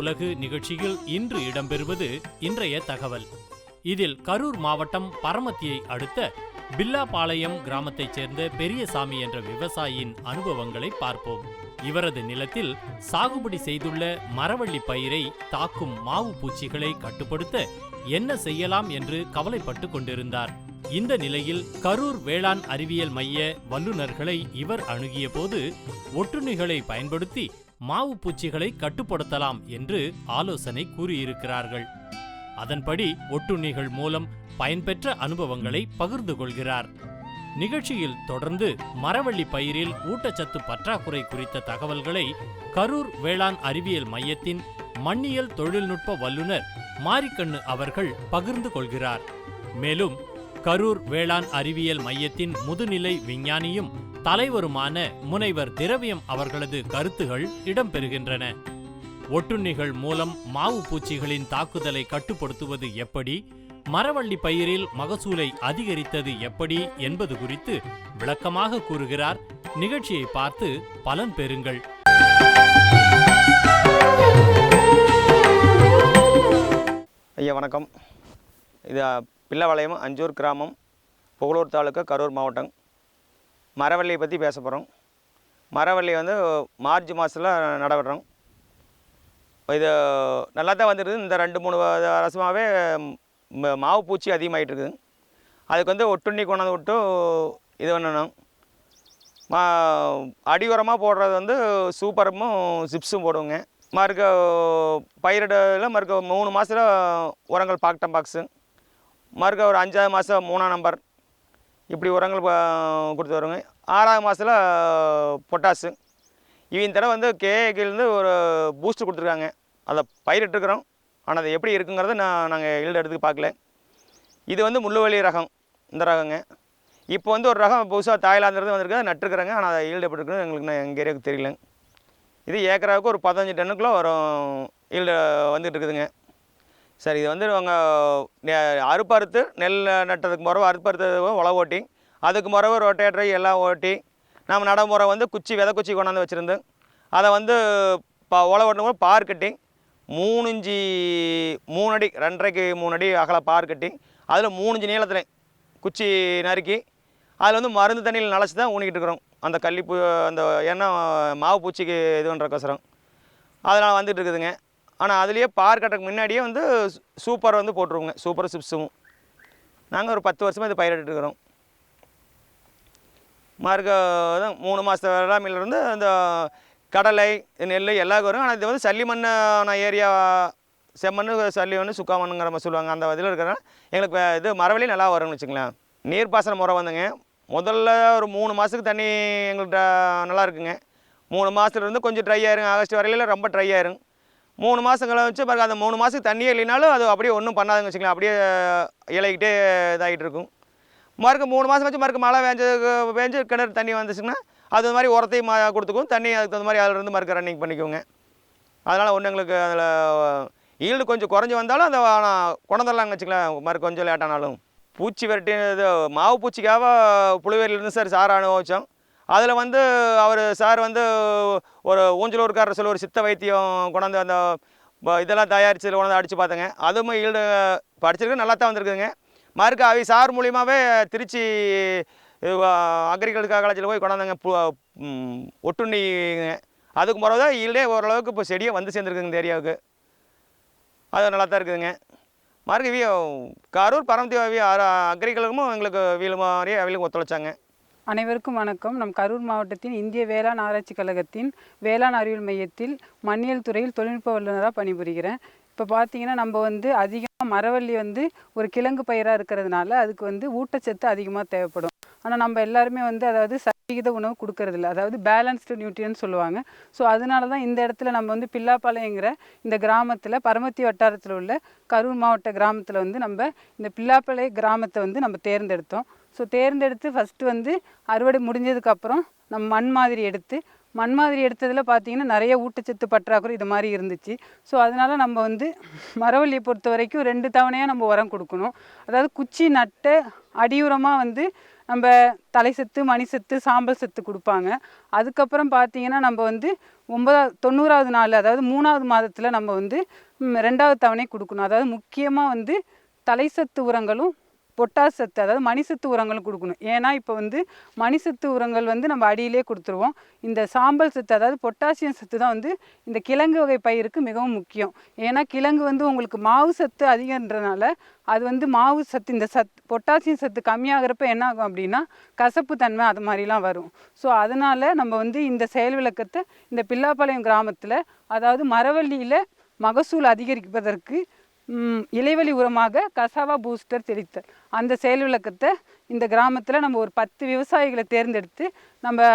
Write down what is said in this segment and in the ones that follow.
உலகு நிகழ்ச்சியில் இன்று இடம்பெறுவது இன்றைய தகவல். இதில் கரூர் மாவட்டம் பரமத்தியை அடுத்த பில்லாபாளையம் கிராமத்தைச் சேர்ந்த பெரியசாமி என்ற விவசாயியின் அனுபவங்களை பார்ப்போம். இவரது நிலத்தில் சாகுபடி செய்துள்ள மரவள்ளி பயிரை தாக்கும் மாவு பூச்சிகளை கட்டுப்படுத்த என்ன செய்யலாம் என்று கவலைப்பட்டு கொண்டிருந்தார். இந்த நிலையில் கரூர் வேளாண் அறிவியல் மைய வல்லுநர்களை இவர் அணுகிய போது ஒட்டுண்ணிகளை பயன்படுத்தி மாவு பூச்சிகளை கட்டுப்படுத்தலாம் என்று ஆலோசனை கூறியிருக்கிறார்கள். அதன்படி ஒட்டுண்ணிகள் மூலம் பயன்பெற்ற அனுபவங்களை பகிர்ந்து கொள்கிறார். நிகழ்ச்சியில் தொடர்ந்து மரவள்ளி பயிரில் ஊட்டச்சத்து பற்றாக்குறை குறித்த தகவல்களை கரூர் வேளாண் அறிவியல் மையத்தின் மண்ணியல் தொழில்நுட்ப வல்லுநர் மாரிக்கண்ணு அவர்கள் பகிர்ந்து கொள்கிறார். மேலும் கரூர் வேளாண் அறிவியல் மையத்தின் முதுநிலை விஞ்ஞானியும் தலைவருமான முனைவர் திரவியம் அவர்களது கருத்துகள் இடம்பெறுகின்றன. ஒட்டுண்ணிகள் மூலம் மாவு பூச்சிகளின் தாக்குதலை கட்டுப்படுத்துவது எப்படி? மரவள்ளி பயிரில் மகசூலை அதிகரித்தது எப்படி என்பது குறித்து விளக்கமாக கூறுகிறார். நிகழ்ச்சியை பார்த்து பலன் பெறுங்கள். ஐயா வணக்கம். இது பிள்ளவாளையம் அஞ்சூர் கிராமம் புகழூர் தாலுக்கா கரூர் மாவட்டம். மரவள்ளியை பற்றி பேச போகிறோம் மரவள்ளி வந்து மார்ச் மாதத்தில் நடவிடுறோம் இது நல்லா தான் வந்துருது இந்த ரெண்டு மூணு வருஷமாகவே மாவு பூச்சி அதிகமாகிட்டு இருக்குது அதுக்கு வந்து ஒட்டுண்ணி கொண்டாந்து விட்டு இது பண்ணணும். மா அடி உரமாக போடுறது வந்து சூப்பரமும் சிப்ஸும் போடுவோங்க. மறுக்க பயிரிடல மறுக்க மூணு மாதத்தில் உரங்கள் பாக்டம் பாக்ஸு. மறுக்க ஒரு அஞ்சாவது மாதம் மூணாம் நம்பர் இப்படி உரங்கள் கொடுத்து வருவாங்க ஆறாவது மாதத்தில் பொட்டாசு இவங்க தடவை வந்து கேஏக்கிலேருந்து ஒரு பூஸ்ட் கொடுத்துருக்காங்க. அதை பயிரிட்டுருக்குறோம் ஆனால் அது எப்படி இருக்குங்கிறத நான் நாங்கள் ஈல்டு எடுத்து பார்க்கல. இது வந்து முள்ளுவலி ரகம். இந்த ரகங்க. இப்போ வந்து ஒரு ரகம் புதுசாக தாய்லாந்துலேருந்து வந்திருக்கு நட்டுருக்குறாங்க ஆனால் அதை ஈல்டு எப்படி இருக்குன்னு எங்களுக்கு நான் எங்கள் ஏரியாவுக்கு தெரியலங்க. இது ஏக்கராவுக்கு ஒரு பதினஞ்சு டன்னுக்குள்ளே வரும். ஈல்டு வந்துகிட்டு இருக்குதுங்க. சரி இது வந்து அவங்க அறுப்பறுத்து நெல் நட்டதுக்கு முறவு அறுப்பறுத்து உழவு ஓட்டி அதுக்கு முறவு ரொட்டேட்டரை எல்லாம் ஓட்டி நம்ம நடைமுறை வந்து குச்சி விதை குச்சி கொண்டாந்து வச்சுருந்து அதை வந்து பா உழவு ஓட்டும் பார் கட்டி மூணு இஞ்சி மூணு அடி ரெண்டரைக்கு மூணு அடி அகல பார் கட்டி அதில் மூணு இஞ்சி நீளத்தில் குச்சி நறுக்கி அதில் வந்து மருந்து தண்ணியில் நினச்சி தான் ஊனிக்கிட்டு இருக்கிறோம். அந்த கள்ளிப்பூ அந்த எண்ணெய் மாவு பூச்சிக்கு இது பண்ணுறக்கோசரம் அதனால் வந்துட்டு இருக்குதுங்க. ஆனால் அதுலேயே பார் கட்டுறதுக்கு முன்னாடியே வந்து சூப்பர் வந்து போட்டுருவோங்க. சூப்பர் சிப்ஸும். நாங்கள் ஒரு பத்து வருஷமாக இது பயிரிட்டுருக்குறோம் மார்க்க தான் மூணு மாதத்து வேளாண்மையிலேருந்து அந்த கடலை நெல் எல்லாம் வரும் ஆனால் இது வந்து சல்லி மண்ணான ஏரியா செம்மண் சல்லி மண் சுக்கா மண்ணுங்கிற மாதிரி சொல்லுவாங்க. அந்த இதில் இருக்கிறனால எங்களுக்கு இது மரவழி நல்லா வரும்னு வச்சுங்களேன் நீர்ப்பாசன முறை வந்துங்க. முதல்ல ஒரு மூணு மாதத்துக்கு தண்ணி எங்களுக்கு நல்லா இருக்குங்க. மூணு மாதத்துலேருந்து கொஞ்சம் ட்ரை ஆயிருங்க ஆகஸ்ட் வரையில ரொம்ப ட்ரை ஆயிருங்க மூணு மாதங்களை வச்சு பிறகு அந்த மூணு மாதத்துக்கு தண்ணியே இல்லைனாலும் அது அப்படியே ஒன்றும் பண்ணாதுங்க வச்சுக்கலாம் அப்படியே இலைக்கிட்டே இதாகிட்டு இருக்கும். மறுக்க மூணு மாதம் வச்சு மறுக்க மழை வேஞ்சதுக்கு வேஞ்சு கிணறு தண்ணி வந்துச்சுன்னா அது மாதிரி உரத்தையும் மா கொடுத்துக்கும். தண்ணி அதுக்கு தகுந்த மாதிரி அதிலிருந்து மறுக்க ரன்னிங் பண்ணிக்குவோங்க. அதனால் ஒன்று எங்களுக்கு அதில் ஈல்டு கொஞ்சம் குறைஞ்சி வந்தாலும் அந்த ஆனால் குணந்தரலாங்க வச்சுக்கலாம் மறு கொஞ்சம் லேட்டானாலும் பூச்சி விரட்டி இது மாவு பூச்சிக்காக புளிவேரியிலேருந்து சார் சார் அனுபவித்தோம் அதில் வந்து அவர் சார் வந்து ஒரு ஊஞ்சலூர்காரர் சொல்லி ஒரு சித்த வைத்தியம் கொண்டாந்து அந்த ப- இதெல்லாம் தயாரித்து கொண்டாந்து அடித்து பார்த்தேங்க. அதுவும் ஈல்டு படிச்சிருக்கு நல்லா தான் வந்திருக்குதுங்க. மறுக்க அவி சார் மூலியமாகவே திருச்சி அக்ரிகல்ச்சர் காலேஜில் போய் கொண்டாந்தாங்க. பு ஒட்டுண்ணிங்க. அதுக்கு பிறகு தான் ஈல்டே ஓரளவுக்கு இப்போ செடியே வந்து சேர்ந்துருக்குங்க இந்த ஏரியாவுக்கு. அது நல்லா தான் இருக்குதுங்க. மறுக்க வி கரூர் பரமதி அக்ரிகல்ச்சரும் எங்களுக்கு வீடு மாதிரியே அவங்களும் ஒத்துழைச்சாங்க. அனைவருக்கும் வணக்கம். நம் கரூர் மாவட்டத்தின் இந்திய வேளாண் ஆராய்ச்சி கழகத்தின் வேளாண் அறிவியல் மையத்தில் மண்ணியல் துறையில் தொழில்நுட்ப வல்லுநராக பணிபுரிகிறேன். இப்போ பார்த்தீங்கன்னா நம்ம வந்து அதிகமாக மரவள்ளி வந்து ஒரு கிழங்கு பயிராக இருக்கிறதுனால அதுக்கு வந்து ஊட்டச்சத்து அதிகமாக தேவைப்படும். ஆனால் நம்ம எல்லாருமே வந்து அதாவது சரிவிகித உணவு கொடுக்கறதில்ல. அதாவது பேலன்ஸ்டு நியூட்ரியன் சொல்லுவாங்க. ஸோ அதனால தான் இந்த இடத்துல நம்ம வந்து பில்லாப்பாளையங்கிற இந்த கிராமத்தில் பரமத்தி வட்டாரத்தில் உள்ள கரூர் மாவட்ட கிராமத்தில் வந்து நம்ம இந்த பில்லாப்பாளைய கிராமத்தை வந்து நம்ம தேர்ந்தெடுத்தோம். ஸோ தேர்ந்தெடுத்து ஃபஸ்ட்டு வந்து அறுவடை முடிஞ்சதுக்கப்புறம் நம்ம மண் மாதிரி எடுத்து மண் மாதிரி எடுத்ததில் பார்த்தீங்கன்னா நிறைய ஊட்டச்சத்து பற்றாக்குறை இது மாதிரி இருந்துச்சு. ஸோ அதனால் நம்ம வந்து மரவள்ளியை பொறுத்த வரைக்கும் ரெண்டு தவணையாக நம்ம உரம் கொடுக்கணும். அதாவது குச்சி நட்டு அடியுரமாக வந்து நம்ம தலை சத்து மணி சத்து சாம்பல் சத்து கொடுப்பாங்க. அதுக்கப்புறம் பார்த்தீங்கன்னா நம்ம வந்து ஒன்பதாவது தொண்ணூறாவது நாள் அதாவது மூணாவது மாதத்தில் நம்ம வந்து ரெண்டாவது தவணை கொடுக்கணும். அதாவது முக்கியமாக வந்து தலை சத்து உரங்களும் பொட்டாசத்து அதாவது மணிசத்து உரங்களும் கொடுக்கணும். ஏன்னா இப்போ வந்து மணிசத்து உரங்கள் வந்து நம்ம அடியிலே கொடுத்துருவோம். இந்த சாம்பல் சத்து அதாவது பொட்டாசியம் சத்து தான் வந்து இந்த கிழங்கு வகை பயிருக்கு மிகவும் முக்கியம். ஏன்னா கிழங்கு வந்து உங்களுக்கு மாவு சத்து அதிகன்றனால அது வந்து மாவு சத்து இந்த சத் பொட்டாசியம் சத்து கம்மியாகிறப்ப என்ன ஆகும் அப்படின்னா கசப்பு தன்மை அது மாதிரிலாம் வரும். ஸோ அதனால் நம்ம வந்து இந்த செயல் விளக்கத்தை இந்த பில்லாப்பாளையம் கிராமத்தில் அதாவது மரவள்ளியில் மகசூல் அதிகரிப்பதற்கு இலைவழி உரமாக கசாவா பூஸ்டர் தெளித்தல். அந்த செயல் விளக்கத்தை இந்த கிராமத்தில் நம்ம ஒரு பத்து விவசாயிகளை தேர்ந்தெடுத்து நம்ம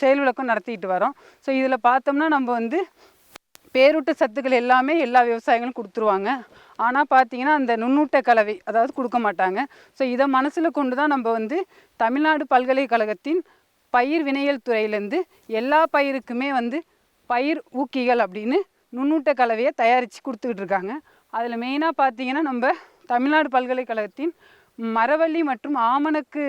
செயல் விளக்கம் நடத்திக்கிட்டு வரோம். ஸோ இதில் பார்த்தோம்னா நம்ம வந்து பேரூட்ட சத்துக்கள் எல்லாமே எல்லா விவசாயிகளும் கொடுத்துருவாங்க. ஆனால் பார்த்தீங்கன்னா அந்த நுண்ணூட்ட கலவை அதாவது கொடுக்க மாட்டாங்க. ஸோ இதை மனசில் கொண்டு தான் நம்ம வந்து தமிழ்நாடு பல்கலைக்கழகத்தின் பயிர் வினையல் துறையிலேருந்து எல்லா பயிருக்குமே வந்து பயிர் ஊக்கிகள் அப்படின்னு நுண்ணூட்ட கலவையை தயாரித்து கொடுத்துக்கிட்டு இருக்காங்க. அதில் மெயினாக பார்த்தீங்கன்னா நம்ம தமிழ்நாடு பல்கலைக்கழகத்தின் மரவள்ளி மற்றும் ஆமணக்கு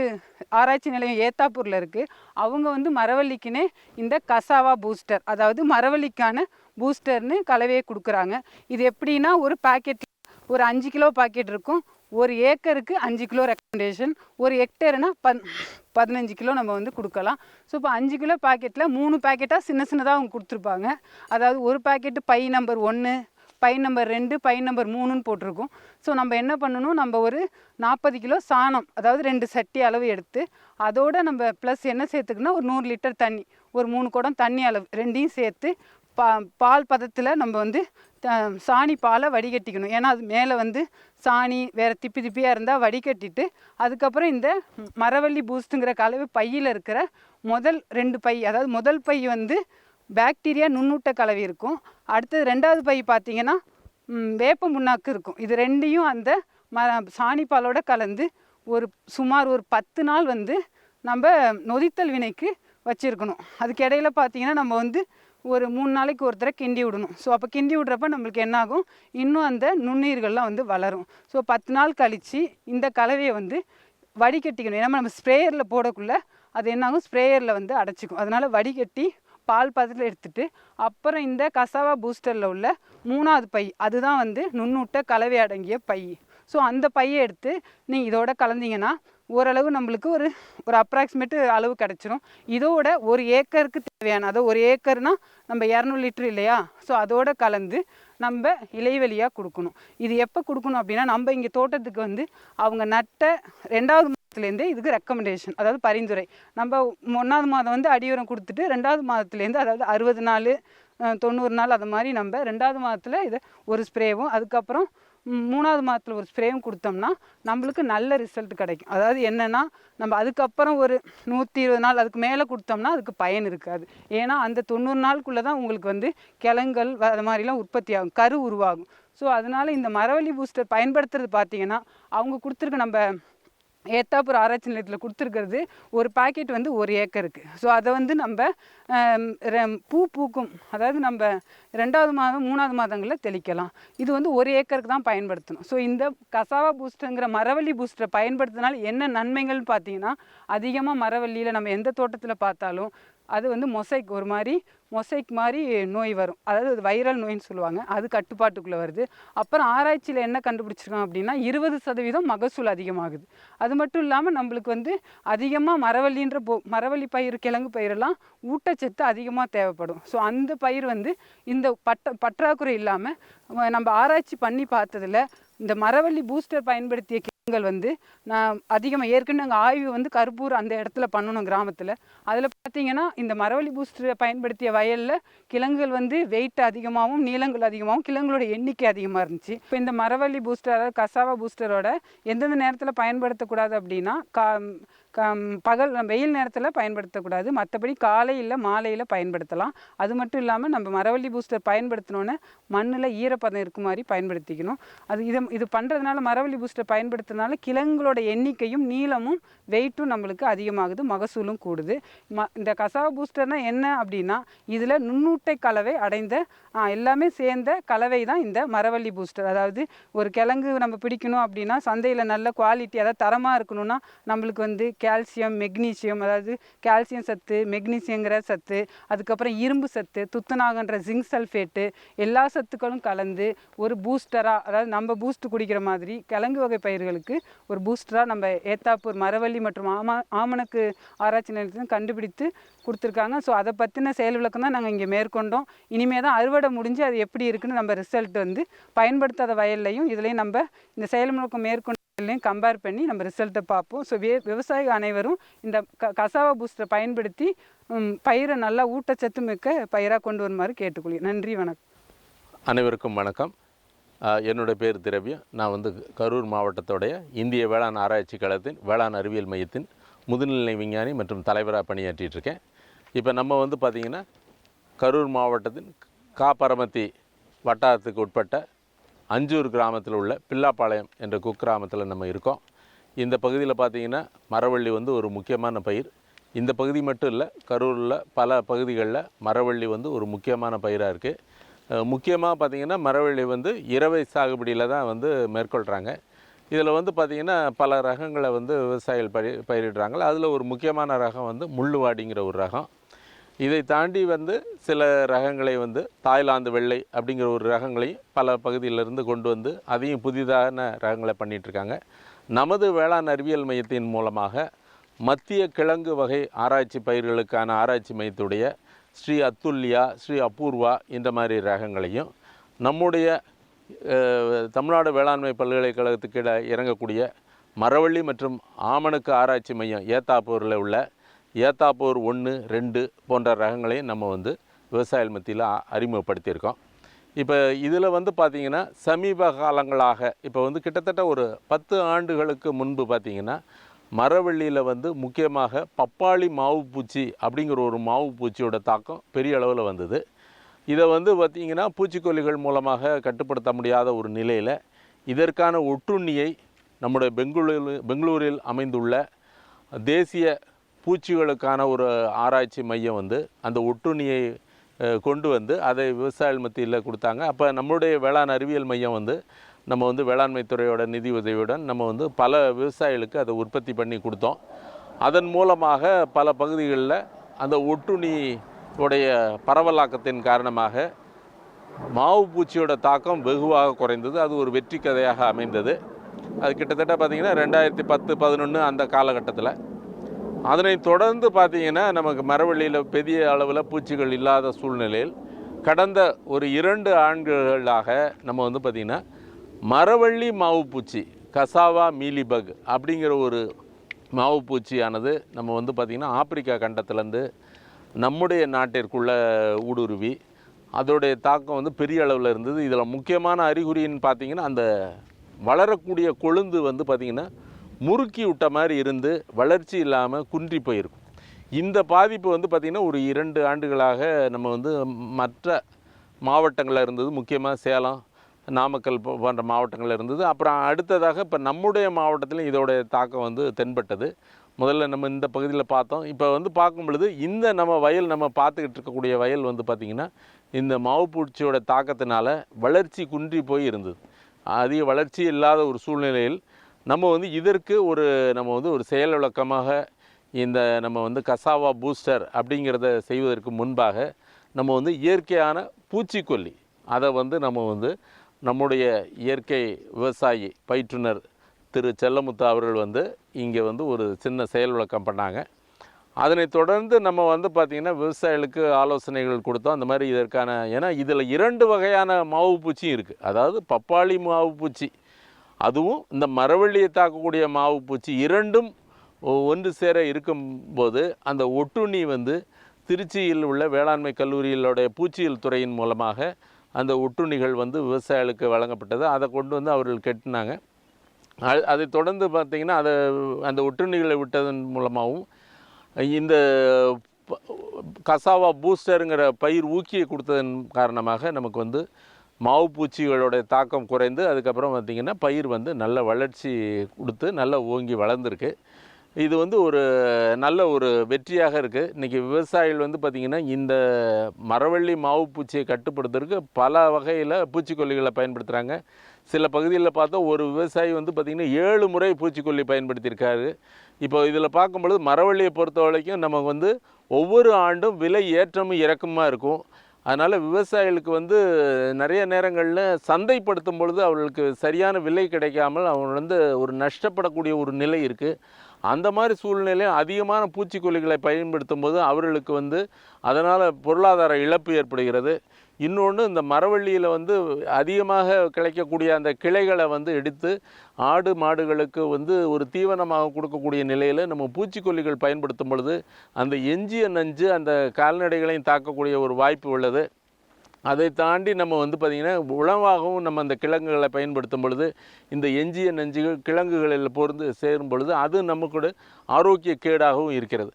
ஆராய்ச்சி நிலையம் ஏத்தாப்பூரில் இருக்குது அவங்க வந்து மரவள்ளிக்குனே இந்த கசாவா பூஸ்டர் அதாவது மரவள்ளிக்கான பூஸ்டர்னு கலவையை கொடுக்குறாங்க. இது எப்படின்னா ஒரு பாக்கெட் ஒரு அஞ்சு கிலோ பாக்கெட் இருக்கும். ஒரு ஏக்கருக்கு அஞ்சு கிலோ ரெக்கமெண்டேஷன் ஒரு ஹெக்டேர்னா பன் பதினஞ்சு கிலோ நம்ம வந்து கொடுக்கலாம். ஸோ இப்போ அஞ்சு கிலோ பாக்கெட்டில் மூணு பாக்கெட்டாக சின்ன சின்னதாக அவங்க கொடுத்துருப்பாங்க. அதாவது ஒரு பாக்கெட்டு பை நம்பர் ஒன்று பை நம்பர் ரெண்டு பையன் நம்பர் மூணுன்னு போட்டிருக்கும். ஸோ நம்ம என்ன பண்ணணும்? நம்ம ஒரு நாற்பது கிலோ சாணம் அதாவது ரெண்டு சட்டி அளவு எடுத்து அதோடு நம்ம ப்ளஸ் என்ன சேர்த்துக்கணும் ஒரு நூறு லிட்டர் தண்ணி ஒரு மூணு குடம் தண்ணி அளவு ரெண்டையும் சேர்த்து பா பால் பதத்தில் நம்ம வந்து த- சாணி பாலை வடிகட்டிக்கணும். ஏன்னா அது மேலே வந்து சாணி வேறு திப்பி திப்பியாக இருந்தால் வடிகட்டிட்டு அதுக்கப்புறம் இந்த மரவள்ளி பூஸ்ட்டுங்கிற கலவை பையில் இருக்கிற முதல் ரெண்டு பை அதாவது முதல் பை வந்து பாக்டீரியா நுண்ணூட்ட கலவை இருக்கும். அடுத்தது ரெண்டாவது பை பார்த்தீங்கன்னா வேப்ப முன்னாக்கு இருக்கும். இது ரெண்டையும் அந்த ம சாணிப்பாலோட கலந்து ஒரு சுமார் ஒரு பத்து நாள் வந்து நம்ம நொதித்தல் வினைக்கு வச்சுருக்கணும். அதுக்கு இடையில பார்த்தீங்கன்னா நம்ம வந்து ஒரு மூணு நாளைக்கு ஒரு தடவை கிண்டி விடணும். ஸோ அப்போ கிண்டி விடுறப்ப நம்மளுக்கு என்னாகும்? இன்னும் அந்த நுண்ணுயிர்கள்லாம் வந்து வளரும். ஸோ பத்து நாள் கழித்து இந்த கலவையை வந்து வடிகட்டிக்கணும். ஏன்னா நம்ம ஸ்ப்ரேயரில் போடக்குள்ளே அது என்னாகும்? ஸ்ப்ரேயரில் வந்து அடைச்சிக்கும். அதனால் வடிகட்டி பால் பதத்தில் எடுத்துட்டு அப்புறம் இந்த கசாவா பூஸ்டரில் உள்ள மூணாவது பை அதுதான் வந்து நுண்ணூட்ட கலவை அடங்கிய பை. ஸோ அந்த பையை எடுத்து நீங்கள் இதோட கலந்தீங்கன்னா ஓரளவு நம்மளுக்கு ஒரு ஒரு அப்ராக்சிமேட்டு அளவு கிடச்சிரும். இதோட ஒரு ஏக்கருக்கு தேவையான அதை ஒரு ஏக்கர்னால் நம்ம இரநூறு லிட்டர் இல்லையா? ஸோ அதோட கலந்து நம்ம இலைவெளியாக கொடுக்கணும். இது எப்போ கொடுக்கணும் அப்படின்னா நம்ம இங்கே தோட்டத்துக்கு வந்து அவங்க நட்ட ரெண்டாவது மாதத்துலேருந்தே இதுக்கு ரெக்கமெண்டேஷன் அதாவது பரிந்துரை. நம்ம ஒன்றாவது மாதம் வந்து அடியுரம் கொடுத்துட்டு ரெண்டாவது மாதத்துலேருந்து அதாவது அறுபது நாள் தொண்ணூறு நாள் அது மாதிரி நம்ம ரெண்டாவது மாதத்தில் இதை ஒரு ஸ்ப்ரேவும் அதுக்கப்புறம் மூணாவது மாதத்தில் ஒரு ஸ்ப்ரேவும் கொடுத்தோம்னா நம்மளுக்கு நல்ல ரிசல்ட் கிடைக்கும். அதாவது என்னென்னா நம்ம அதுக்கப்புறம் ஒரு நூற்றி இருபது நாள் அதுக்கு மேலே கொடுத்தோம்னா அதுக்கு பயன் இருக்காது. ஏன்னா அந்த தொண்ணூறு நாளுக்குள்ளே தான் உங்களுக்கு வந்து கிழங்குகள் வ- அது மாதிரிலாம் உற்பத்தி ஆகும் கரு உருவாகும். ஸோ அதனால் இந்த மரவள்ளி பூஸ்டர் பயன்படுத்துறது பார்த்தீங்கன்னா அவங்க கொடுத்துருக்க நம்ம ஏத்தாப்பூர் ஆராய்ச்சி நிலையத்தில் கொடுத்துருக்கிறது ஒரு பாக்கெட் வந்து ஒரு ஏக்கருக்கு. ஸோ அதை வந்து நம்ம ரெம்- பூ பூக்கும் அதாவது நம்ம ரெண்டாவது மாதம் மூணாவது மாதங்களில் தெளிக்கலாம். இது வந்து ஒரு ஏக்கருக்கு தான் பயன்படுத்தணும். ஸோ இந்த கசாவா பூஸ்டருங்கிற மரவள்ளி பூஸ்டரை பயன்படுத்தினால் என்ன நன்மைகள்னு பார்த்தீங்கன்னா அதிகமாக மரவள்ளியில் நம்ம எந்த தோட்டத்தில் பார்த்தாலும் அது வந்து மொசைக் ஒரு மாதிரி மொசைக் மாதிரி நோய் வரும். அதாவது அது வைரல் நோயின்னு சொல்லுவாங்க. அது கட்டுப்பாட்டுக்குள்ளே வருது. அப்புறம் ஆராய்ச்சியில் என்ன கண்டுபிடிச்சிருக்கோம் அப்படின்னா இருபது சதவீதம் மகசூல் அதிகமாகுது. அது மட்டும் இல்லாமல் நம்மளுக்கு வந்து அதிகமாக மரவள்ளின்ற போ மரவள்ளி பயிர் கிழங்கு பயிரெல்லாம் ஊட்டச்சத்து அதிகமாக தேவைப்படும். ஸோ அந்த பயிர் வந்து இந்த பட்ட பற்றாக்குறை இல்லாமல் நம்ம ஆராய்ச்சி பண்ணி பார்த்ததுல இந்த மரவள்ளி பூஸ்டர் பயன்படுத்திய கிழங்குகள் வந்து நான் அதிகமாக ஏற்கனவே நாங்கள் ஆய்வு வந்து கருப்பூர் அந்த இடத்துல பண்ணணும் கிராமத்தில். அதில் பார்த்தீங்கன்னா இந்த மரவள்ளி பூஸ்டரை பயன்படுத்திய வயலில் கிழங்குகள் வந்து வெயிட் அதிகமாகவும் நீளங்கள் அதிகமாகவும் கிழங்குகளோட எண்ணிக்கை அதிகமாக இருந்துச்சு. இப்போ இந்த மரவள்ளி பூஸ்டர் அதாவது கசாவா பூஸ்டரோட எந்தெந்த நேரத்தில் பயன்படுத்தக்கூடாது அப்படின்னா கா பகல் வெயில் நேரத்தில் பயன்படுத்தக்கூடாது. மற்றபடி காலையில் மாலையில் பயன்படுத்தலாம். அது மட்டும் இல்லாமல் நம்ம மரவள்ளி பூஸ்டர் பயன்படுத்தினோன்னே மண்ணில் ஈரப்பதம் இருக்க மாதிரி பயன்படுத்திக்கணும். அது இது இது பண்ணுறதுனால மரவள்ளி பூஸ்டர் பயன்படுத்துறதுனால கிழங்குகளோட எண்ணிக்கையும் நீளமும் வெயிட்டும் நம்மளுக்கு அதிகமாகுது மகசூலும் கூடுது. ம இந்த கசாவ பூஸ்டர்னால் என்ன அப்படின்னா இதில் நுண்ணூட்டை கலவை அடைந்த எல்லாமே சேர்ந்த கலவை தான் இந்த மரவள்ளி பூஸ்டர். அதாவது ஒரு கிழங்கு நம்ம பிடிக்கணும் அப்படின்னா சந்தையில் நல்ல குவாலிட்டி அதாவது தரமாக இருக்கணும்னா நம்மளுக்கு வந்து கால்சியம் மெக்னீசியம் அதாவது கால்சியம் சத்து மெக்னீசியங்கிற சத்து அதுக்கப்புறம் இரும்பு சத்து துத்தநாகன்ற ஜிங்க் சல்ஃபேட்டு எல்லா சத்துக்களும் கலந்து ஒரு பூஸ்டராக அதாவது நம்ம பூஸ்ட் குடிக்கிற மாதிரி கிழங்கு வகை பயிர்களுக்கு ஒரு பூஸ்டராக நம்ம ஏத்தாப்பூர் மரவள்ளி மற்றும் ஆமா ஆமணக்கு ஆராய்ச்சி நிலையத்தையும் கண்டுபிடித்து கொடுத்துருக்காங்க. ஸோ அதை பற்றின செயல் விளக்கம் தான் நாங்கள் இங்கே மேற்கொண்டோம். இனிமேல் தான் அறுவடை முடிஞ்சு அது எப்படி இருக்குன்னு நம்ம ரிசல்ட் வந்து பயன்படுத்தாத வயல்லையும் இதுலேயும் நம்ம இந்த செயல் விளக்கம் மேற்கொண்டையும் கம்பேர் பண்ணி நம்ம ரிசல்ட்டை பார்ப்போம். ஸோ வே விவசாயிகள் அனைவரும் இந்த க கசாவா பூஸ்டரை பயன்படுத்தி பயிரை நல்லா ஊட்டச்சத்து மிக்க பயிராக கொண்டு வருமாறு கேட்டுக்கொள்கிறேன். நன்றி வணக்கம். அனைவருக்கும் வணக்கம். என்னுடைய பேர் திரவியம் நான் வந்து கரூர் மாவட்டத்தோடைய இந்திய வேளாண் ஆராய்ச்சி கழகத்தின் வேளாண் அறிவியல் மையத்தின் முதுநிலை விஞ்ஞானி மற்றும் தலைவராக பணியாற்றிட்டு இருக்கேன். இப்போ நம்ம வந்து பார்த்திங்கன்னா கரூர் மாவட்டத்தின் காப்பரமத்தி வட்டாரத்துக்கு உட்பட்ட அஞ்சூர் கிராமத்தில் உள்ள பில்லாப்பாளையம் என்ற குக்கிராமத்தில் நம்ம இருக்கோம். இந்த பகுதியில் பார்த்திங்கன்னா மரவள்ளி வந்து ஒரு முக்கியமான பயிர். இந்த பகுதி மட்டும் இல்லை கரூரில் பல பகுதிகளில் மரவள்ளி வந்து ஒரு முக்கியமான பயிராக இருக்குது முக்கியமாக பார்த்திங்கன்னா மரவள்ளி வந்து இரவை சாகுபடியில் தான் வந்து மேற்கொள்கிறாங்க இதில் வந்து பார்த்திங்கன்னா பல ரகங்களை வந்து விவசாயிகள் பயிர் பயிரிடுறாங்க. அதில் ஒரு முக்கியமான ரகம் வந்து முள்ளுவாடிங்கிற ஒரு ரகம். இதை தாண்டி வந்து சில ரகங்களை வந்து தாய்லாந்து வெள்ளை அப்படிங்கிற ஒரு ரகங்களையும் பல பகுதியிலிருந்து கொண்டு வந்து அதையும் புதிதான ரகங்களை பண்ணிகிட்ருக்காங்க நமது வேளாண் அறிவியல் மையத்தின் மூலமாக மத்திய கிழங்கு வகை ஆராய்ச்சி பயிர்களுக்கான ஆராய்ச்சி மையத்துடைய ஸ்ரீ அத்துல்யா ஸ்ரீ அபூர்வா இந்த மாதிரி ரகங்களையும் நம்முடைய தமிழ்நாடு வேளாண்மை பல்கலைக்கழகத்துக்கு இட இறங்கக்கூடிய மரவள்ளி மற்றும் ஆமணுக்கு ஆராய்ச்சி மையம் ஏத்தாப்பூரில் உள்ள ஏத்தாப்பூர் ஒன்று ரெண்டு போன்ற ரகங்களையும் நம்ம வந்து விவசாயிகள் மத்தியில் அறிமுகப்படுத்தியிருக்கோம். இப்போ இதில் வந்து பார்த்திங்கன்னா சமீப காலங்களாக இப்போ வந்து கிட்டத்தட்ட ஒரு பத்து ஆண்டுகளுக்கு முன்பு பார்த்திங்கன்னா மரவள்ளியில் வந்து முக்கியமாக பப்பாளி மாவு பூச்சி அப்படிங்கிற ஒரு மாவு பூச்சியோட தாக்கம் பெரிய அளவில் வந்தது. இதை வந்து பார்த்திங்கன்னா பூச்சிக்கொல்லிகள் மூலமாக கட்டுப்படுத்த முடியாத ஒரு நிலையில் இதற்கான ஒட்டுண்ணியை நம்முடைய பெங்களூரு பெங்களூரில் அமைந்துள்ள தேசிய பூச்சிகளுக்கான ஒரு ஆராய்ச்சி மையம் வந்து அந்த ஒட்டுண்ணியை கொண்டு வந்து அதை விவசாயிகள் மத்தியில் கொடுத்தாங்க. அப்போ நம்முடைய வேளாண் அறிவியல் மையம் வந்து நம்ம வந்து வேளாண்மை துறையோட நிதி உதவியுடன் நம்ம வந்து பல விவசாயிகளுக்கு அதை உற்பத்தி பண்ணி கொடுத்தோம். அதன் மூலமாக பல பகுதிகளில் அந்த ஒட்டுண்ணி உடைய பரவலாக்கத்தின் காரணமாக மாவு பூச்சியோட தாக்கம் வெகுவாக குறைந்தது. அது ஒரு வெற்றி கதையாக அமைந்தது. அது கிட்டத்தட்ட பார்த்திங்கன்னா ரெண்டாயிரத்தி பத்து பதினொன்று அந்த காலகட்டத்தில். அதனை தொடர்ந்து பார்த்திங்கன்னா நமக்கு மரவள்ளியில் பெரிய அளவில் பூச்சிகள் இல்லாத சூழ்நிலையில் கடந்த ஒரு இரண்டு ஆண்டுகளாக நம்ம வந்து பார்த்திங்கன்னா மரவள்ளி மாவு பூச்சி கசாவா மீலிபக் அப்படிங்கிற ஒரு மாவு பூச்சியானது நம்ம வந்து பார்த்திங்கன்னா ஆப்பிரிக்கா கண்டத்துலேருந்து நம்முடைய நாட்டிற்குள்ள ஊடுருவி அதோடைய தாக்கம் வந்து பெரிய அளவில் இருந்தது. இதில் முக்கியமான அறிகுறின்னு பார்த்தீங்கன்னா அந்த வளரக்கூடிய கொழுந்து வந்து பார்த்திங்கன்னா முறுக்கி விட்ட மாதிரி இருந்து வளர்ச்சி இல்லாமல் குன்றி போயிருக்கும். இந்த பாதிப்பு வந்து பார்த்திங்கன்னா ஒரு இரண்டு ஆண்டுகளாக நம்ம வந்து மற்ற மாவட்டங்களில் இருந்தது. முக்கியமாக சேலம் நாமக்கல் போன்ற மாவட்டங்களில் இருந்தது. அப்புறம் அடுத்ததாக இப்போ நம்முடைய மாவட்டத்திலும் இதோடைய தாக்கம் வந்து தென்பட்டது. முதல்ல நம்ம இந்த பகுதியில் பார்த்தோம். இப்போ வந்து பார்க்கும் பொழுது இந்த நம்ம வயல் நம்ம பார்த்துக்கிட்டு இருக்கக்கூடிய வயல் வந்து பார்த்திங்கன்னா இந்த மாவு பூச்சியோட தாக்கத்தினால வளர்ச்சி குன்றி போய் இருந்தது. அதிக வளர்ச்சி இல்லாத ஒரு சூழ்நிலையில் நம்ம வந்து இதற்கு ஒரு நம்ம வந்து ஒரு செயல் விளக்கமாக இந்த நம்ம வந்து கசாவா பூஸ்டர் அப்படிங்கிறத செய்வதற்கு முன்பாக நம்ம வந்து இயற்கையான பூச்சிக்கொல்லி அதை வந்து நம்ம வந்து நம்முடைய இயற்கை விவசாயி பயிற்றுனர் திரு செல்லமுத்து அவர்கள் வந்து இங்கே வந்து ஒரு சின்ன செயல் விளக்கம் பண்ணாங்க. அதனை தொடர்ந்து நம்ம வந்து பார்த்திங்கன்னா விவசாயிகளுக்கு ஆலோசனைகள் கொடுத்தோம். அந்த மாதிரி இதற்கான ஏன்னா இதில் இரண்டு வகையான மாவு பூச்சியும் இருக்குது அதாவது பப்பாளி மாவு பூச்சி அதுவும் இந்த மரவள்ளியை தாக்கக்கூடிய மாவு பூச்சி இரண்டும் ஒன்று சேர இருக்கும்போது அந்த ஒட்டுண்ணி வந்து திருச்சியில் உள்ள வேளாண்மை கல்லூரியிலுடைய பூச்சியியல் துறையின் மூலமாக அந்த ஒட்டுண்ணிகள் வந்து விவசாயிகளுக்கு வழங்கப்பட்டது. அதை கொண்டு வந்து அவர்கள் கெட்டினாங்க. அது அதை தொடர்ந்து பார்த்திங்கன்னா அதை அந்த ஒட்டுண்ணிகளை விட்டதன் மூலமாகவும் இந்த கசாவா பூஸ்டருங்கிற பயிர் ஊக்கியை கொடுத்ததன் காரணமாக நமக்கு வந்து மாவு பூச்சிகளோடைய தாக்கம் குறைந்து அதுக்கப்புறம் பார்த்திங்கன்னா பயிர் வந்து நல்ல வளர்ச்சி கொடுத்து நல்லா ஓங்கி வளர்ந்துருக்கு. இது வந்து ஒரு நல்ல ஒரு வெற்றியாக இருக்குது இன்றைக்கி விவசாயிகள் வந்து பார்த்திங்கன்னா இந்த மரவள்ளி மாவு பூச்சியை கட்டுப்படுத்துறதுக்கு பல வகையில் பூச்சிக்கொல்லிகளை பயன்படுத்துகிறாங்க சில பகுதிகளில் பார்த்தா ஒரு விவசாயி வந்து பார்த்திங்கன்னா ஏழு முறை பூச்சிக்கொல்லி பயன்படுத்தியிருக்காரு. இப்போ இதில் பார்க்கும்பொழுது மரவள்ளியை பொறுத்த வரைக்கும் நமக்கு வந்து ஒவ்வொரு ஆண்டும் விலை ஏற்றமும் இறக்கமாக இருக்கும். அதனால் விவசாயிகளுக்கு வந்து நிறைய நேரங்களில் சந்தைப்படுத்தும் பொழுது அவர்களுக்கு சரியான விலை கிடைக்காமல் அவங்க வந்து ஒரு நஷ்டப்படக்கூடிய ஒரு நிலை இருக்குது அந்த மாதிரி சூழ்நிலையும் அதிகமான பூச்சிக்கொல்லிகளை பயன்படுத்தும் போது அவர்களுக்கு வந்து அதனால் பொருளாதார இழப்பு ஏற்படுகிறது. இன்னொன்று இந்த மரவள்ளியில் வந்து அதிகமாக கிடைக்கக்கூடிய அந்த கிளைகளை வந்து எடுத்து ஆடு மாடுகளுக்கு வந்து ஒரு தீவனமாக கொடுக்கக்கூடிய நிலையில் நம்ம பூச்சிக்கொல்லிகள் பயன்படுத்தும் பொழுது அந்த எஞ்சிய நஞ்சு அந்த கால்நடைகளையும் தாக்கக்கூடிய ஒரு வாய்ப்பு உள்ளது. அதை தாண்டி நம்ம வந்து பார்த்திங்கன்னா உணவாகவும் நம்ம அந்த கிழங்குகளை பயன்படுத்தும் பொழுது இந்த எஞ்சிய நஞ்சுகள் கிழங்குகளில் பொருந்து சேரும் பொழுது அது நமக்கு ஆரோக்கிய கேடாகவும் இருக்கிறது.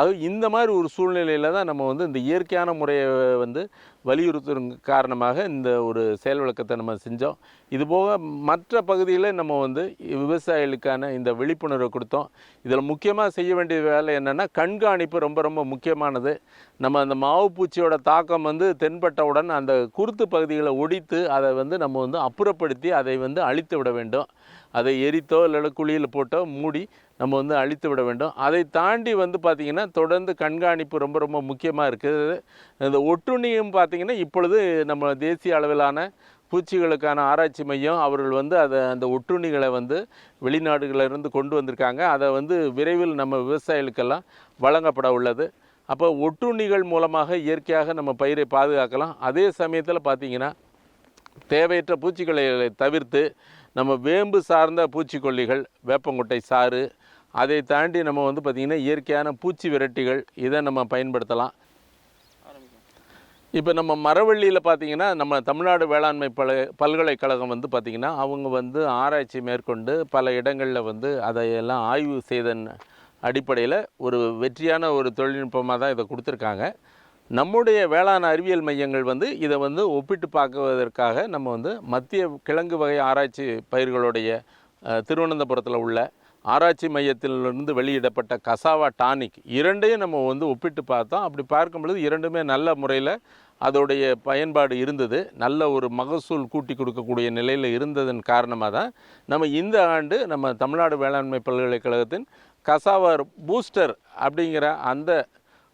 அது இந்த மாதிரி ஒரு சூழ்நிலையில் தான் நம்ம வந்து இந்த இயற்கையான முறையை வந்து வலியுறுத்தும் காரணமாக இந்த ஒரு செயல் விளக்கத்தை நம்ம செஞ்சோம். இதுபோக மற்ற பகுதியில் நம்ம வந்து விவசாயிகளுக்கான இந்த விழிப்புணர்வை கொடுத்தோம். இதில் முக்கியமாக செய்ய வேண்டிய வேலை என்னென்னா கண்காணிப்பு ரொம்ப ரொம்ப முக்கியமானது. நம்ம அந்த மாவு பூச்சியோட தாக்கம் வந்து தென்பட்டவுடன் அந்த குருத்து பகுதிகளை ஒடித்து அதை வந்து நம்ம வந்து அப்புறப்படுத்தி அதை வந்து அழித்து விட வேண்டும். அதை எரித்தோ இல்லை குழியில் போட்டோ மூடி நம்ம வந்து அழித்து விட வேண்டும். அதை தாண்டி வந்து பார்த்திங்கன்னா தொடர்ந்து கண்காணிப்பு ரொம்ப ரொம்ப முக்கியமாக இருக்குது. இந்த ஒட்டுண்ணியும் பார்த்திங்கன்னா இப்பொழுது நம்ம தேசிய அளவிலான பூச்சிகளுக்கான ஆராய்ச்சி மையம் அவர்கள் வந்து அதை அந்த ஒட்டுண்ணிகளை வந்து வெளிநாடுகளிலிருந்து கொண்டு வந்திருக்காங்க. அதை வந்து விரைவில் நம்ம விவசாயிகளுக்கெல்லாம் வழங்கப்பட உள்ளது. அப்போ ஒட்டுண்ணிகள் மூலமாக இயற்கையாக நம்ம பயிரை பாதுகாக்கலாம். அதே சமயத்தில் பார்த்திங்கன்னா தேவையற்ற பூச்சிகளை தவிர்த்து நம்ம வேம்பு சார்ந்த பூச்சிக்கொல்லிகள் வேப்பங்குட்டை சாறு அதை தாண்டி நம்ம வந்து பார்த்திங்கன்னா இயற்கையான பூச்சி விரட்டிகள் இதை நம்ம பயன்படுத்தலாம். இப்போ நம்ம மரவள்ளியில் பார்த்தீங்கன்னா நம்ம தமிழ்நாடு வேளாண்மை பல பல்கலைக்கழகம் வந்து பார்த்திங்கன்னா அவங்க வந்து ஆராய்ச்சி மேற்கொண்டு பல இடங்களில் வந்து அதையெல்லாம் ஆய்வு செய்தன் அடிப்படையில் ஒரு வெற்றியான ஒரு தொழில்நுட்பமாக தான் இதை கொடுத்துருக்காங்க. நம்முடைய வேளாண் அறிவியல் மையங்கள் வந்து இதை வந்து ஒப்பிட்டு பார்க்குவதற்காக நம்ம வந்து மத்திய கிழங்கு வகை ஆராய்ச்சி பயிர்களுடைய திருவனந்தபுரத்தில் உள்ள ஆராய்ச்சி மையத்திலிருந்து வெளியிடப்பட்ட கசாவா டானிக் இரண்டையும் நம்ம வந்து ஒப்பிட்டு பார்த்தோம். அப்படி பார்க்கும் பொழுது இரண்டுமே நல்ல முறையில் அதோடைய பயன்பாடு இருந்தது. நல்ல ஒரு மகசூல் கூட்டி கொடுக்கக்கூடிய நிலையில் இருந்ததன் காரணமாக தான் நம்ம இந்த ஆண்டு நம்ம தமிழ்நாடு வேளாண்மை பல்கலைக்கழகத்தின் கசாவர் பூஸ்டர் அப்படிங்கிற அந்த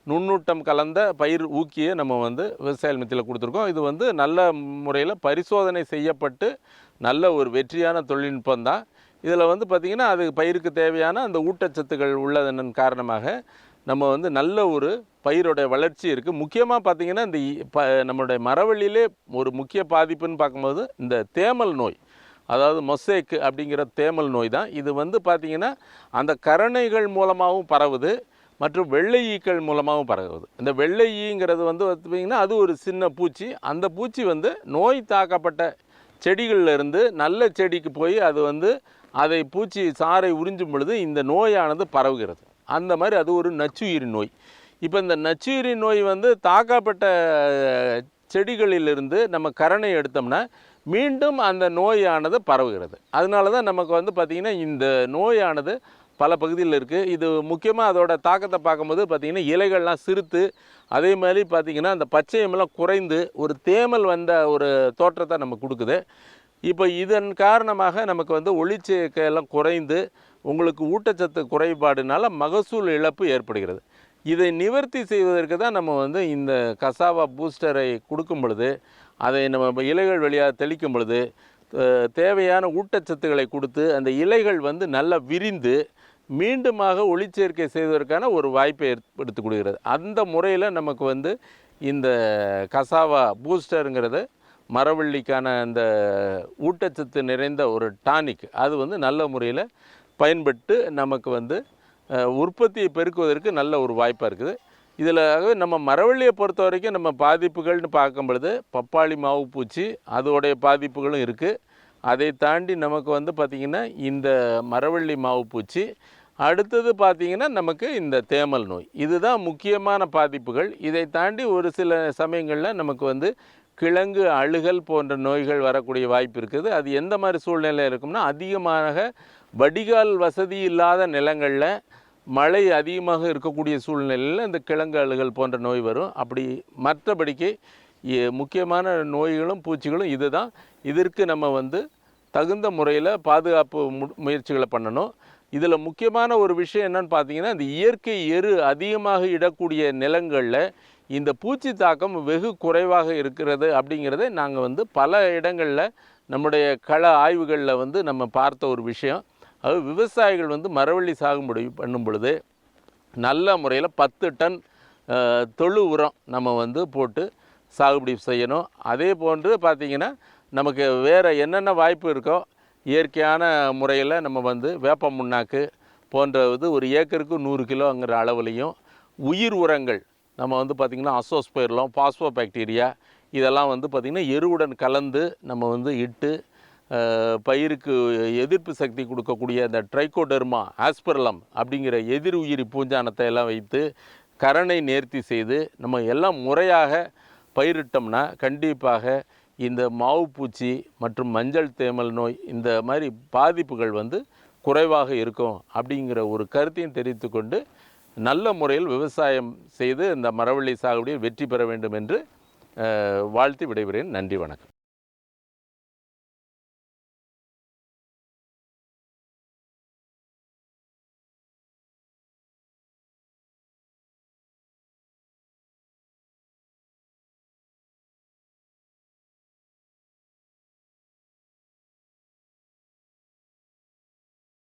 நுண்ணூட்டம் கலந்த பயிர் ஊக்கியை நம்ம வந்து விவசாய மத்தியில் கொடுத்துருக்கோம். இது வந்து நல்ல முறையில் பரிசோதனை செய்யப்பட்டு நல்ல ஒரு வெற்றியான தொழில்நுட்பம் தான் இதில் வந்து பார்த்திங்கன்னா அது பயிருக்கு தேவையான அந்த ஊட்டச்சத்துக்கள் உள்ளதன் காரணமாக நம்ம வந்து நல்ல ஒரு பயிரோடைய வளர்ச்சி இருக்குது முக்கியமாக பார்த்திங்கன்னா இந்த இ- ப நம்மளுடைய மரவள்ளியிலே ஒரு முக்கிய பாதிப்புன்னு பார்க்கும்போது இந்த தேமல் நோய் அதாவது மொசேக்கு அப்படிங்கிற தேமல் நோய் தான் இது வந்து பார்த்திங்கன்னா அந்த கரணைகள் மூலமாகவும் பரவுது. மற்றும் வெள்ளை ஈக்கள் மூலமாகவும் பரவுது. இந்த வெள்ளை ஈங்கிறது வந்து பார்த்திங்கன்னா அது ஒரு சின்ன பூச்சி. அந்த பூச்சி வந்து நோய் தாக்கப்பட்ட செடிகள்ல இருந்து நல்ல செடிக்கு போய் அது வந்து அதை பூச்சி சாறை உறிஞ்சும் பொழுது இந்த நோயானது பரவுகிறது. அந்த மாதிரி அது ஒரு நச்சுயிரி நோய். இப்போ இந்த நச்சுயிரி நோய் வந்து தாக்கப்பட்ட செடிகளிலிருந்து நம்ம கரணை எடுத்தோம்னா மீண்டும் அந்த நோயானது பரவுகிறது. அதனால தான் நமக்கு வந்து பார்த்திங்கன்னா இந்த நோயானது பல பகுதியில் இருக்குது இது முக்கியமாக அதோட தாக்கத்தை பார்க்கும்போது பார்த்திங்கன்னா இலைகள்லாம் சிறுத்து அதே மாதிரி பார்த்திங்கன்னா அந்த பச்சையமெல்லாம் குறைந்து ஒரு தேமல் வந்த ஒரு தோற்றத்தை நமக்கு கொடுக்குது. இப்போ இதன் காரணமாக நமக்கு வந்து ஒளிச்சேர்க்கையெல்லாம் குறைந்து உங்களுக்கு ஊட்டச்சத்து குறைபாடுனால மகசூல் இழப்பு ஏற்படுகிறது. இதை நிவர்த்தி செய்வதற்கு தான் நம்ம வந்து இந்த கசாவா பூஸ்டரை கொடுக்கும் பொழுது அதை நம்ம இலைகள் வழியாக தெளிக்கும் பொழுது தேவையான ஊட்டச்சத்துக்களை கொடுத்து அந்த இலைகள் வந்து நல்லா விரிந்து மீண்டுமாக ஒளிச்சேர்க்கை செய்வதற்கான ஒரு வாய்ப்பை ஏற்படுத்தி கொடுக்கிறது. அந்த முறையில் நமக்கு வந்து இந்த கசாவா பூஸ்டருங்கிறது மரவள்ளிக்கான அந்த ஊட்டச்சத்து நிறைந்த ஒரு டானிக். அது வந்து நல்ல முறையில் பயன்பட்டு நமக்கு வந்து உற்பத்தியை பெருக்குவதற்கு நல்ல ஒரு வாய்ப்பாக இருக்குது. இதில் நம்ம மரவள்ளியை பொறுத்த வரைக்கும் நம்ம பாதிப்புகள்னு பார்க்கும் பொழுது பப்பாளி மாவு பூச்சி அதோடைய பாதிப்புகளும் இருக்குது அதை தாண்டி நமக்கு வந்து பார்த்திங்கன்னா இந்த மரவள்ளி மாவு பூச்சி அடுத்தது பார்த்திங்கன்னா நமக்கு இந்த தேமல் நோய். இதுதான் முக்கியமான பாதிப்புகள். இதை தாண்டி ஒரு சில சமயங்களில் நமக்கு வந்து கிழங்கு அழுகல் போன்ற நோய்கள் வரக்கூடிய வாய்ப்பு இருக்குது. அது எந்த மாதிரி சூழ்நிலை இருக்கும்னா அதிகமாக வடிகால் வசதி இல்லாத நிலங்களில் மழை அதிகமாக இருக்கக்கூடிய சூழ்நிலையில் இந்த கிழங்கு அழுகல் போன்ற நோய் வரும். அப்படி மற்றபடிக்கு முக்கியமான நோய்களும் பூச்சிகளும் இதுதான். இதற்கு நம்ம வந்து தகுந்த முறையில் பாதுகாப்பு மு- முயற்சிகளை பண்ணணும். இதில் முக்கியமான ஒரு விஷயம் என்னன்னு பார்த்தீங்கன்னா இந்த இயற்கை எரு அதிகமாக இடக்கூடிய நிலங்களில் இந்த பூச்சி தாக்கம் வெகு குறைவாக இருக்கிறது அப்படிங்கிறத நாங்கள் வந்து பல இடங்களில் நம்முடைய கள ஆய்வுகளில் வந்து நம்ம பார்த்த ஒரு விஷயம். அது விவசாயிகள் வந்து மரவள்ளி சாகுபடி பண்ணும் பொழுது நல்ல முறையில் பத்து டன் தொழு உரம் நம்ம வந்து போட்டு சாகுபடி செய்யணும். அதே போன்று பார்த்திங்கன்னா நமக்கு வேறு என்னென்ன வாய்ப்பு இருக்கோ இயற்கையான முறையில் நம்ம வந்து வேப்ப முன்னாக்கு போன்றது ஒரு ஏக்கருக்கு நூறு கிலோங்கிற அளவுலையும் உயிர் உரங்கள். நம்ம வந்து பார்த்திங்கன்னா அசோஸ்பைர்லம் பாஸ்போ பாக்டீரியா இதெல்லாம் வந்து பார்த்திங்கன்னா எருவுடன் கலந்து நம்ம வந்து இட்டு பயிருக்கு எதிர்ப்பு சக்தி கொடுக்கக்கூடிய அந்த ட்ரைகோடெர்மா ஆஸ்பெர்லம் அப்படிங்கிற எதிர் உயிரி பூஞ்சானத்தை எல்லாம் வைத்து கரணை நேர்த்தி செய்து நம்ம எல்லாம் முறையாக பயிரிட்டோம்னா கண்டிப்பாக இந்த மாவு பூச்சி மற்றும் மஞ்சள் தேமல் நோய் இந்த மாதிரி பாதிப்புகள் வந்து குறைவாக இருக்கும் அப்படிங்கிற ஒரு கருத்தையும் தெரிவித்து கொண்டு நல்ல முறையில் விவசாயம் செய்து இந்த மரவள்ளி சாகுபடியில் வெற்றி பெற வேண்டும் என்று வாழ்த்தி விடைபெறேன். நன்றி வணக்கம்.